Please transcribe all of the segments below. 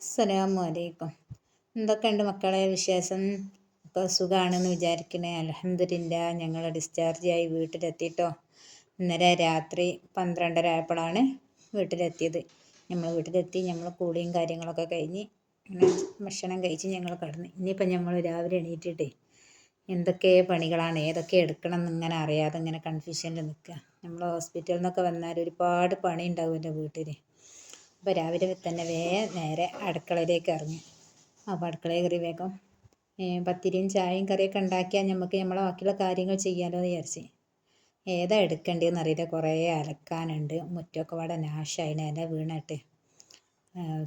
അസ്സലാമു അലൈക്കും എന്തൊക്കെയുണ്ട് മക്കളെ വിശേഷം? ഇപ്പോൾ സുഖമാണെന്ന് വിചാരിക്കണേ. അലഹമില്ല ഞങ്ങൾ ഡിസ്ചാർജ് ആയി വീട്ടിലെത്തിയിട്ടോ ഇന്നലെ രാത്രി പന്ത്രണ്ടര ആയപ്പോഴാണ് വീട്ടിലെത്തിയത്. നമ്മൾ വീട്ടിലെത്തി നമ്മൾ കൂളിയും കാര്യങ്ങളൊക്കെ കഴിഞ്ഞ് ഭക്ഷണം കഴിച്ച് ഞങ്ങൾ കിടന്ന്. ഇനിയിപ്പോൾ നമ്മൾ രാവിലെ എണീറ്റിട്ടേ എന്തൊക്കെ പണികളാണ് ഏതൊക്കെ എടുക്കണം എന്നിങ്ങനെ അറിയാതെ ഇങ്ങനെ കൺഫ്യൂഷനിൽ നിൽക്കുക നമ്മൾ ഹോസ്പിറ്റലിൽ നിന്നൊക്കെ വന്നാൽ ഒരുപാട് പണി ഉണ്ടാവുമല്ലോ വീട്ടിൽ അപ്പോൾ രാവിലെ തന്നെ വേഗം നേരെ അടുക്കളയിലേക്ക് ഇറങ്ങി. അപ്പോൾ അടുക്കളയിൽ കയറി വേഗം പത്തിരിയും ചായയും കറിയൊക്കെ ഉണ്ടാക്കിയാൽ നമുക്ക് നമ്മളെ ബാക്കിയുള്ള കാര്യങ്ങൾ ചെയ്യാമല്ലോ എന്ന് വിചാരിച്ച്. ഏതാ എടുക്കേണ്ടതെന്ന് അറിയില്ല. കുറേ അലക്കാനുണ്ട്. മുറ്റമൊക്കെ വട നാശായിന് ഇല വീണിട്ട്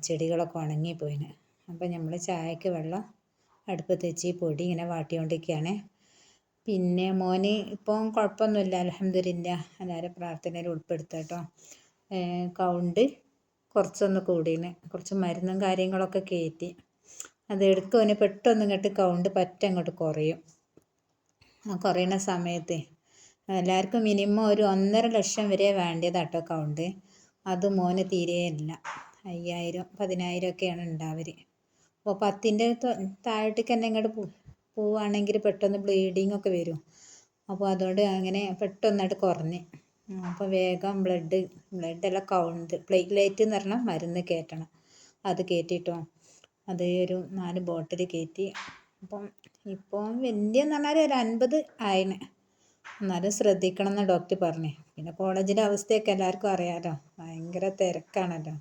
ചെടികളൊക്കെ ഉണങ്ങിപ്പോയിന് അപ്പോൾ നമ്മൾ ചായക്ക് വെള്ളം അടുപ്പത്ത് വെച്ച് പൊടി ഇങ്ങനെ വാട്ടിക്കൊണ്ടിരിക്കുകയാണ് പിന്നെ മോന് ഇപ്പം കുഴപ്പമൊന്നുമില്ല. അലഹമില്ല എല്ലാവരും പ്രാർത്ഥനയിൽ ഉൾപ്പെടുത്താം കേട്ടോ കൗണ്ട് കുറച്ചൊന്ന് കൂടീന്. കുറച്ച് മരുന്നും കാര്യങ്ങളൊക്കെ കയറ്റി അത് എടുക്കുവന് പെട്ടെന്ന് ഇങ്ങോട്ട് കൗണ്ട് പറ്റ അങ്ങോട്ട് കുറയും. ആ കുറയുന്ന സമയത്ത് എല്ലാവർക്കും മിനിമം ഒരു ഒന്നര ലക്ഷം വരെ വേണ്ടതാട്ടോ കൗണ്ട്. അത് മോന് തീരെയില്ല അയ്യായിരം പതിനായിരം ഒക്കെയാണ് ഉണ്ടാവർ അപ്പോൾ പത്തിന്റെ താഴോട്ടേക്ക് തന്നെ ഇങ്ങോട്ട് പോവുകയാണെങ്കിൽ പെട്ടെന്ന് ബ്ലീഡിങ് ഒക്കെ വരും. അപ്പോൾ അതുകൊണ്ട് അങ്ങനെ പെട്ടെന്നായിട്ട് കുറഞ്ഞ്. അപ്പോൾ വേഗം ബ്ലഡ് ബ്ലഡ് കൗണ്ട് പ്ലേറ്റ്ലേറ്റ് എന്ന് പറഞ്ഞാൽ മരുന്ന് കയറ്റണം അത് കയറ്റിയിട്ടോ അത് ഒരു നാല് ബോട്ടിൽ കയറ്റി അപ്പം ഇപ്പോൾ വലിയെന്ന് പറഞ്ഞാൽ ഒരു അൻപത് ആയിന്. എന്നാലും ശ്രദ്ധിക്കണം എന്ന് ഡോക്ടർ പറഞ്ഞു. പിന്നെ കോളേജിലെ അവസ്ഥയൊക്കെ എല്ലാവർക്കും അറിയാമല്ലോ ഭയങ്കര തിരക്കാണല്ലോ.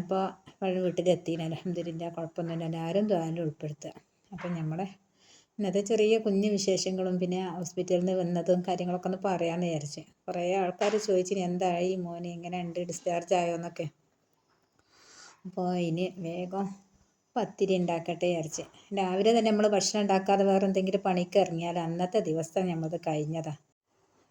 അപ്പോൾ വീട്ടിലെത്തിയില്ല അലഹമ്മദില്ല കുഴപ്പമൊന്നുമില്ല. എല്ലാവരും ദ്വാരം ഉൾപ്പെടുത്തുക അപ്പം നമ്മളെ ഇന്നത്തെ ചെറിയ കുഞ്ഞു വിശേഷങ്ങളും പിന്നെ ഹോസ്പിറ്റലിൽ നിന്ന് വന്നതും കാര്യങ്ങളൊക്കെ ഒന്ന് പറയാമെന്ന് വിചാരിച്ചു. കുറേ ആൾക്കാർ ചോദിച്ചിന് എന്തായി മോനെ? എങ്ങനെ ഉണ്ട് ഡിസ്ചാർജ് ആയോ? എന്നൊക്കെ. അപ്പോൾ ഇനി വേഗം പത്തിരി ഉണ്ടാക്കട്ടെ വിചാരിച്ച്. രാവിലെ തന്നെ നമ്മൾ ഭക്ഷണം ഉണ്ടാക്കാതെ വേറെ എന്തെങ്കിലും പണിക്ക് ഇറങ്ങിയാൽ അന്നത്തെ ദിവസം നമ്മളത് കഴിഞ്ഞതാണ്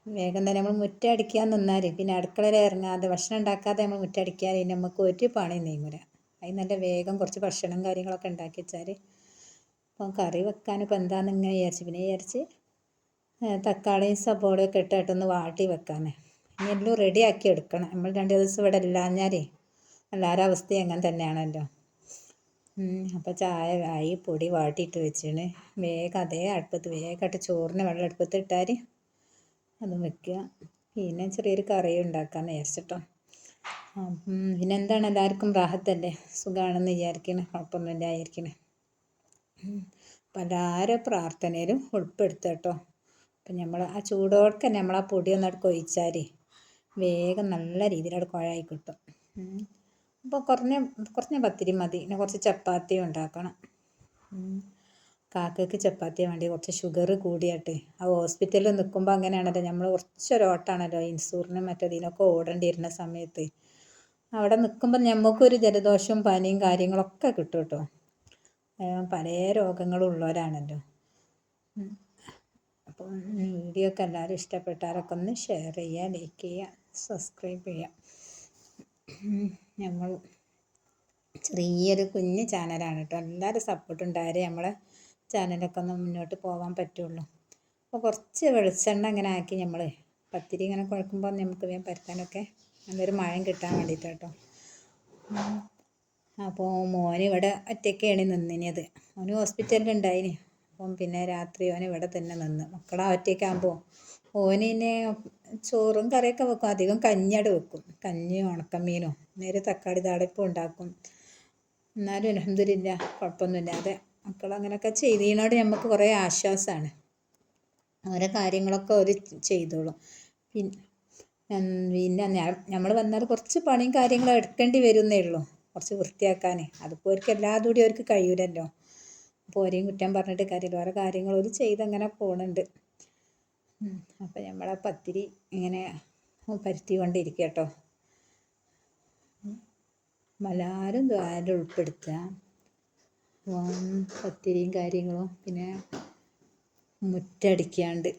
വേഗം തന്നെ നമ്മൾ മുറ്റടിക്കാൻ നിന്നാൽ പിന്നെ അടുക്കളയിൽ ഇറങ്ങാതെ ഭക്ഷണം ഉണ്ടാക്കാതെ നമ്മൾ മുറ്റടിക്കാൻ നമുക്ക് ഒരു പണി നീങ്ങൂല. അതിന് നല്ല വേഗം കുറച്ച് ഭക്ഷണം കാര്യങ്ങളൊക്കെ ഉണ്ടാക്കി വെച്ചാൽ അപ്പം കറി വെക്കാൻ ഇപ്പം എന്താണെന്ന് ഇങ്ങനെ വിചാരിച്ചു പിന്നെ വിചാരിച്ച് തക്കാളിയും സബോളയൊക്കെ ഇട്ടിട്ടൊന്ന് വാട്ടി വെക്കാൻ ഇനി എല്ലാം റെഡിയാക്കി എടുക്കണം. നമ്മൾ രണ്ട് ദിവസം ഇവിടെ ഇല്ലാഞ്ഞാലേ എല്ലാവരുടെ അവസ്ഥയും അങ്ങനെ തന്നെയാണല്ലോ. അപ്പോൾ ചായ ആയി പൊടി വാട്ടിയിട്ട് വെച്ചാണ് വേഗം അതേ അടുപ്പത്ത് വേഗമായിട്ട് ചോറിന് വെള്ളം അടുപ്പത്ത് ഇട്ടാൽ അതും വെക്കുക. പിന്നെ ചെറിയൊരു കറി ഉണ്ടാക്കാമെന്ന് വിചാരിച്ചിട്ടോ. പിന്നെ എന്താണ്? എല്ലാവർക്കും റാഹത്തല്ലേ? സുഖമാണെന്ന് വിചാരിക്കണേ. കുഴപ്പമൊന്നുമില്ല വിചാരിക്കണേ എല്ലാവരും പ്രാർത്ഥനയിലും ഉൾപ്പെടുത്തുക കേട്ടോ അപ്പം നമ്മൾ ആ ചൂടോടെ നമ്മൾ ആ പൊടി ഒന്ന് ഒന്നവിടെ കൊഴിച്ചാൽ വേഗം നല്ല രീതിയിൽ അവിടെ കുഴയായി കിട്ടും അപ്പോൾ കുറഞ്ഞ കുറഞ്ഞ പത്തിരി മതി. പിന്നെ കുറച്ച് ചപ്പാത്തി ഉണ്ടാക്കണം. കാക്കയ്ക്ക് ചപ്പാത്തി വേണ്ടി? കുറച്ച് ഷുഗർ കൂടിയാട്ടെ. ആ ഹോസ്പിറ്റലിൽ നിൽക്കുമ്പോൾ അങ്ങനെയാണല്ലോ. നമ്മൾ കുറച്ചൊരോട്ടാണല്ലോ ഇൻസൂറിനും മറ്റേതിനൊക്കെ ഓടേണ്ടിയിരുന്ന സമയത്ത്. അവിടെ നിൽക്കുമ്പോൾ നമുക്കൊരു ജലദോഷവും പനിയും കാര്യങ്ങളൊക്കെ കിട്ടും കേട്ടോ പല രോഗങ്ങളും ഉള്ളവരാണല്ലോ അപ്പം വീഡിയോ ഒക്കെ എല്ലാവരും ഇഷ്ടപ്പെട്ടാലൊക്കെ ഒന്ന് ഷെയർ ചെയ്യുക ലൈക്ക് ചെയ്യുക സബ്സ്ക്രൈബ് ചെയ്യുക. നമ്മൾ ചെറിയൊരു കുഞ്ഞ് ചാനലാണ് കേട്ടോ. എല്ലാവരും സപ്പോർട്ട് ഉണ്ടായാലേ നമ്മളെ ചാനലൊക്കെ ഒന്ന് മുന്നോട്ട് പോകാൻ പറ്റുള്ളൂ. അപ്പോൾ കുറച്ച് വെളിച്ചെണ്ണ ഇങ്ങനെ ആക്കി നമ്മൾ പത്തിരി ഇങ്ങനെ കുഴക്കുമ്പോൾ നമുക്ക് വേഗം പരത്താനൊക്കെ നല്ലൊരു മഴയും കിട്ടാൻ വേണ്ടിയിട്ടാട്ടോ. അപ്പോൾ മോൻ ഇവിടെ ഒറ്റയ്ക്കാണ് നിന്നിനത്. മോന് ഹോസ്പിറ്റലിൽ ഉണ്ടായിന് അപ്പം പിന്നെ രാത്രി ഓൻ ഇവിടെ തന്നെ നിന്ന്. മക്കളെ ഒറ്റയ്ക്കാകുമ്പോൾ ഓനിനെ ചോറും കറിയൊക്കെ വെക്കും. അധികം കഞ്ഞിയട് വെക്കും. കഞ്ഞിയും ഉണക്കമീനും. നേരെ തക്കാളി താളിപ്പും ഉണ്ടാക്കും. എന്നാലും അലഹമില്ല കുഴപ്പമൊന്നുമില്ലാതെ മക്കൾ അങ്ങനെയൊക്കെ ചെയ്തതിനോട് നമുക്ക് കുറേ ആശ്വാസമാണ് ഓരോ കാര്യങ്ങളൊക്കെ അവർ ചെയ്തോളും. പിന്നെ പിന്നെ നമ്മൾ വന്നാൽ കുറച്ച് പണിയും കാര്യങ്ങളും എടുക്കേണ്ടി വരുന്നേ ഉള്ളൂ. കുറച്ച് വൃത്തിയാക്കാൻ അതിപ്പോൾ അവർക്ക് എല്ലാതും കൂടി അവർക്ക് കഴിയൂലല്ലോ. അപ്പോൾ ഓരെയും കുറ്റം പറഞ്ഞിട്ട് കാര്യമില്ല. ഓരോ കാര്യങ്ങൾ ഒരു ചെയ്തങ്ങനെ പോകുന്നുണ്ട് അപ്പോൾ നമ്മളെ പത്തിരി ഇങ്ങനെ പരുത്തിക്കൊണ്ടിരിക്കുക കേട്ടോ എല്ലാവരും ദ്വാരം ഉൾപ്പെടുത്തുക. പത്തിരിയും കാര്യങ്ങളും പിന്നെ മുറ്റടിക്കാണ്ട്.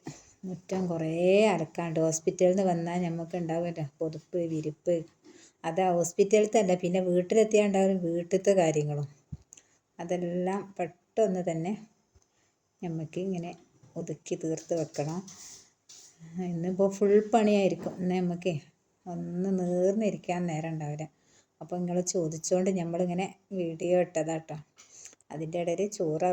മുറ്റം കുറേ അലക്കാണ്ട്. ഹോസ്പിറ്റലിൽ നിന്ന് വന്നാൽ നമുക്ക് ഉണ്ടാവുമല്ലോ. പൊതുപ്പ് വിരിപ്പ് അത് ഹോസ്പിറ്റലിലത്തെ അല്ല പിന്നെ വീട്ടിലെത്തിയാൽ ഉണ്ടാവും വീട്ടിലത്തെ കാര്യങ്ങളും. അതെല്ലാം പെട്ടെന്ന് തന്നെ നമുക്ക് ഇങ്ങനെ ഒതുക്കി തീർത്ത് വെക്കണം. ഇന്നിപ്പോൾ ഫുൾ പണിയായിരിക്കും. ഇന്ന് നമുക്ക് ഒന്ന് നീർന്നിരിക്കാൻ നേരം ഉണ്ടാവില്ല. അപ്പോൾ നിങ്ങൾ ചോദിച്ചുകൊണ്ട് നമ്മളിങ്ങനെ വീഡിയോ ഇട്ടതാട്ടോ. അതിന്റെ ഇടയിൽ ചോറ്